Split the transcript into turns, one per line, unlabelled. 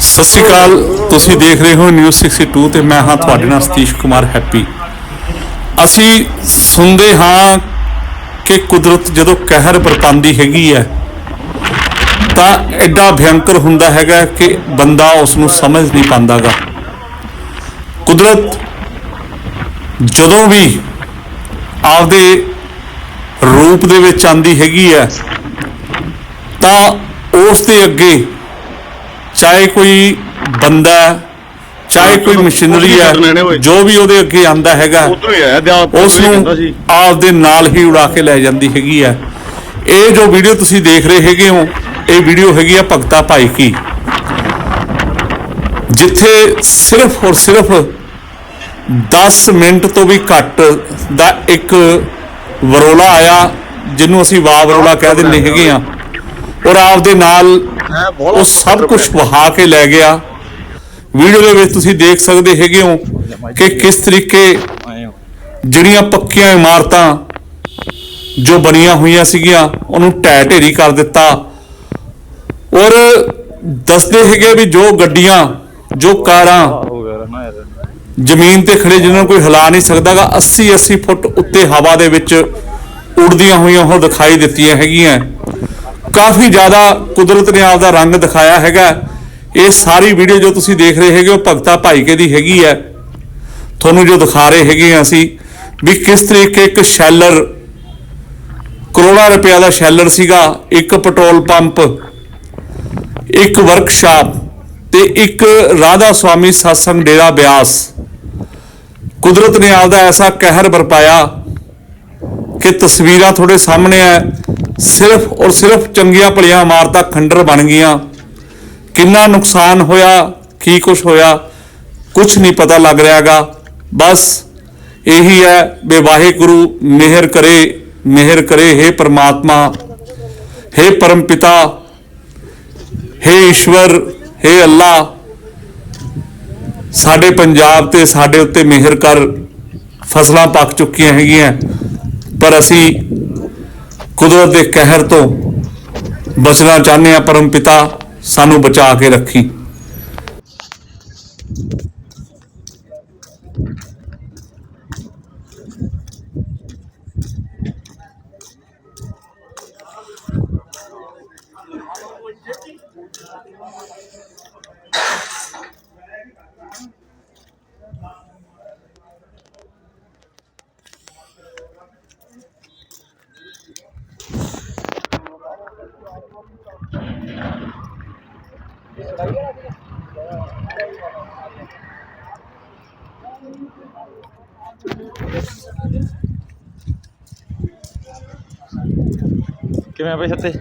ਸਤਿ ਸ਼੍ਰੀ ਅਕਾਲ, ਤੁਸੀਂ ਦੇਖ ਰਹੇ ਹੋ ਨਿਊਜ਼ 62 ਤੇ ਮੈਂ ਹਾਂ ਤੁਹਾਡੇ ਨਾਲ ਸਤੀਸ਼ ਕੁਮਾਰ ਹੈਪੀ। ਅਸੀਂ ਸੁਣਦੇ ਹਾਂ ਕਿ ਕੁਦਰਤ ਜਦੋਂ ਕਹਿਰ ਵਰਤਾਂਦੀ ਹੈਗੀ ਹੈ, ਤਾਂ ਐਡਾ ਭਿਅੰਕਰ ਹੁੰਦਾ ਹੈਗਾ ਕਿ ਬੰਦਾ ਉਸ ਨੂੰ ਸਮਝ ਨਹੀਂ ਪਾਉਂਦਾਗਾ। ਕੁਦਰਤ ਜਦੋਂ ਵੀ ਆਪਦੇ ਰੂਪ ਦੇ ਵਿੱਚ ਆਂਦੀ ਹੈਗੀ ਹੈ, ਤਾਂ ਉਸ ਦੇ ਅੱਗੇ ਚਾਹੇ ਕੋਈ ਬੰਦਾ ਚਾਹੇ ਕੋਈ ਮਸ਼ੀਨਰੀ ਹੈ ਜੋ ਵੀ ਉਹਦੇ ਅੱਗੇ ਆਂਦਾ ਹੈਗਾ ਉਸ ਨੂੰ ਆਪਦੇ ਨਾਲ ਹੀ ਉਡਾ ਕੇ ਲੈ ਜਾਂਦੀ ਹੈਗੀ ਹੈ। ਇਹ ਜੋ ਵੀਡੀਓ ਤੁਸੀਂ ਦੇਖ ਰਹੇ ਹੈਗੇ ਹੋ ਇਹ ਵੀਡੀਓ ਹੈਗੀ ਆ ਭਗਤਾ ਭਾਈ ਕੀ। ਜਿੱਥੇ ਸਿਰਫ ਔਰ ਸਿਰਫ 10 ਮਿੰਟ ਤੋਂ ਵੀ ਘੱਟ ਦਾ ਇੱਕ ਵਰੋਲਾ ਆਇਆ ਜਿਹਨੂੰ ਅਸੀਂ ਵਾਹ ਵਰੋਲਾ ਕਹਿ ਦਿੰਦੇ ਹੈਗੇ ਆ। ਔਰ ਆਪਦੇ ਨਾਲ ਉਹ ਸਭ ਕੁਝ ਵਹਾ ਕੇ ਲੈ ਗਿਆ। ਵੀਡੀਓ ਦੇ ਵਿੱਚ ਤੁਸੀਂ ਦੇਖ ਸਕਦੇ ਹੈਗੇ ਹੋ ਕਿ ਕਿਸ ਤਰੀਕੇ ਜਿਹੜੀਆਂ ਪੱਕੀਆਂ ਇਮਾਰਤਾਂ ਜੋ ਬਣੀਆਂ ਹੋਈਆਂ ਸੀਗੀਆਂ ਉਹਨੂੰ ਢਹਿ ਢੇਰੀ ਕਰ ਦਿੱਤਾ। ਔਰ ਦੱਸਦੇ ਹੈਗੇ ਵੀ ਜੋ ਗੱਡੀਆਂ ਜੋ ਕਾਰਾਂ ਜ਼ਮੀਨ ਤੇ ਖੜੇ ਜਿਹਨਾਂ ਨੂੰ ਕੋਈ ਹਿਲਾ ਨਹੀਂ ਸਕਦਾਗਾ 80 80 ਫੁੱਟ ਉੱਤੇ ਹਵਾ ਦੇ ਵਿੱਚ ਉੜਦੀਆਂ ਹੋਈਆਂ ਉਹ ਦਿਖਾਈ ਦਿੱਤੀਆਂ ਹੈਗੀਆਂ। ਕਾਫੀ ਜ਼ਿਆਦਾ ਕੁਦਰਤ ਨੇ ਆਪਦਾ ਰੰਗ ਦਿਖਾਇਆ ਹੈਗਾ। ਇਹ ਸਾਰੀ ਵੀਡੀਓ ਜੋ ਤੁਸੀਂ ਦੇਖ ਰਹੇ ਹੈਗੇ, ਉਹ ਭਗਤਾ ਭਾਈਕੇ ਦੀ ਹੈਗੀ ਹੈ। ਤੁਹਾਨੂੰ ਜੋ ਦਿਖਾ ਰਹੇ ਹੈਗੇ ਹਾਂ ਅਸੀਂ, ਵੀ ਕਿਸ ਤਰੀਕੇ ਇੱਕ ਸ਼ੈਲਰ, ਕਰੋੜਾਂ ਰੁਪਏ ਦਾ ਸ਼ੈਲਰ ਸੀਗਾ, ਇੱਕ ਪੈਟਰੋਲ ਪੰਪ, ਇੱਕ ਵਰਕਸ਼ਾਪ ਤੇ ਇੱਕ ਰਾਧਾ ਸੁਆਮੀ satsang ਡੇਰਾ ਬਿਆਸ। ਕੁਦਰਤ ਨੇ ਆਪਦਾ ਐਸਾ ਕਹਿਰ ਵਰਪਾਇਆ ਕਿ ਤਸਵੀਰਾਂ ਤੁਹਾਡੇ ਸਾਹਮਣੇ ਆ ਸਿਰਫ ਔਰ ਸਿਰਫ ਚੰਗੀਆਂ ਭਲੀਆਂ ਇਮਾਰਤਾਂ ਖੰਡਰ ਬਣ ਗਈਆਂ ਕਿੰਨਾ ਨੁਕਸਾਨ ਹੋਇਆ ਕੀ ਕੁਝ ਹੋਇਆ ਕੁਝ ਨਹੀਂ ਪਤਾ ਲੱਗ ਰਿਹਾਗਾ ਬਸ ਇਹੀ ਹੈ ਵੀ ਵਾਹਿਗੁਰੂ ਮਿਹਰ ਕਰੇ ਮਿਹਰ ਕਰੇ हे ਪ੍ਰਮਾਤਮਾ हे ਪਰਮ ਪਿਤਾ हे ਈਸ਼ਵਰ हे ਅੱਲਾ ਸਾਡੇ ਪੰਜਾਬ ਤੇ ਸਾਡੇ ਉੱਤੇ ਮਿਹਰ ਕਰ ਫਸਲਾਂ ਪੱਕ ਚੁੱਕੀਆਂ ਹੈਗੀਆਂ ਪਰ ਅਸੀਂ ਕੁਦਰਤ ਦੇ ਕਹਿਰ ਤੋਂ ਬਚਣਾ ਚਾਹੁੰਦੇ ਹਾਂ ਪਰਮ ਪਿਤਾ ਸਾਨੂੰ ਬਚਾ ਕੇ ਰੱਖੀ।
ਕਿਵੇਂ ਆ ਬਈ ਸੱਤੇ